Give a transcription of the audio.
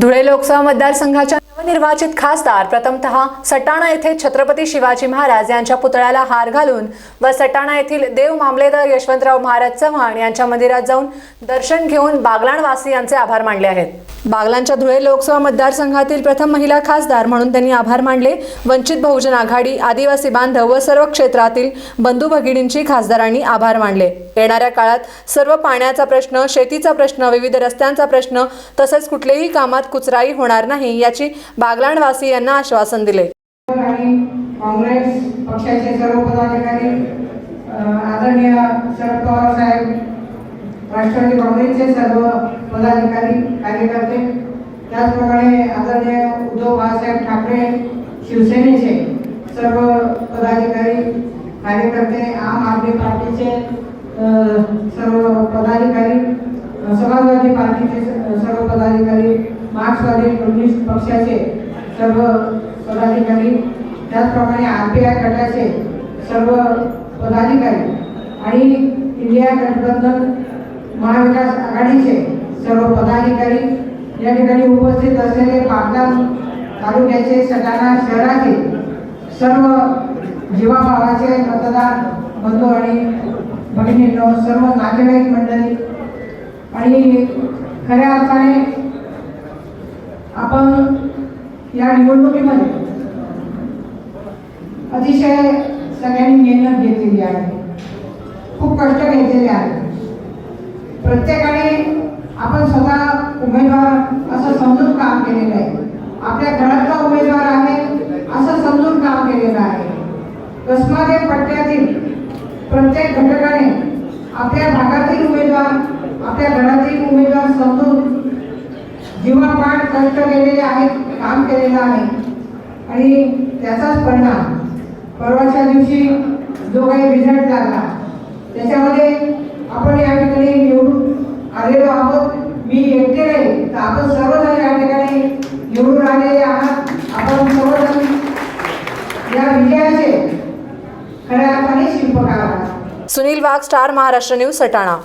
धुळे लोकसभा मतदारसंघाच्या नवनिर्वाचित खासदार प्रथमतः सटाणा येथे छत्रपती शिवाजी महाराज यांच्या पुतळ्याला हार घालून व सटाणा येथील देव मामलेदार यशवंतराव महाराज चव्हाण यांच्या मंदिरात जाऊन दर्शन घेऊन बागलाणवासी यांचे आभार मानले आहेत. बागलांच्या धुळे लोकसभा मतदारसंघातील प्रथम महिला खासदार म्हणून त्यांनी आभार मानले. वंचित बहुजन आघाडी आदिवासी बांधव व सर्व क्षेत्रातील बंधू भगिनींची खासदारांनी आभार मानले. येणाऱ्या काळात सर्व पाण्याचा प्रश्न शेतीचा प्रश्न विविध रस्त्यांचा प्रश्न तसेच कुठलेही कामात कुचराई होणार नाही याची बागलाणवासी यांना आश्वासन दिले. काँग्रेस पक्षाचे सर्व पदाधिकारी आदरणीय शरद पवार साहेब राष्ट्रवादी काँग्रेसचे सर्व पदाधिकारी कार्यकर्ते त्याचप्रमाणे आदरणीय उद्धव बाळासाहेब ठाकरे शिवसेनेचे सर्व पदाधिकारी कार्यकर्ते आम आदमी पार्टीचे सर्व पदाधिकारी समाजवादी पार्टीचे सर्व पदाधिकारी मार्क्सवादी कम्युनिस्ट पक्षाचे सर्व पदाधिकारी त्याचप्रमाणे आर पी आय गटाचे सर्व पदाधिकारी आणि इंडिया गठबंधन महाविकास आघाडीचे सर्व पदाधिकारी या ठिकाणी उपस्थित असलेले पाटण तालुक्याचे सटाणा शहराचे सर्व जीवाभावाचे मतदार बंधू आणि भगिनींनो सर्व नातेवाईक मंडळी आणि खऱ्या अर्थाने आपण या निवडणुकीमध्ये अतिशय सगळ्यांनी मेहनत घेतलेली आहे. खूप कष्ट घेतलेले आहे. प्रत्येकाने आपण स्वतः उमेदवार असं समजून काम केलेलं आहे. आपल्या घरातला उमेदवार आहे असं समजून काम केलेलं आहे. कसमादे पट्ट्यातील प्रत्येक घटकाने आपल्या भागातील उमेदवार आपल्या घरातील उमेदवार समजून जीवापाड कष्ट केलेले आहेत काम केलेलं आहे. आणि त्याचाच परिणाम परवाच्या दिवशी जो काही रिझल्ट लागला त्याच्यामध्ये आपण या ठिकाणी निवडून आलेलो आहोत. मी एकटे नाही तर आपण सर्वजण या ठिकाणी निवडून आलेले आहात. आपण सर्वजण या विजयाचे खऱ्या अर्थाने शिल्पकार आहात. Sunil Wagh Star Maharashtra News Satana.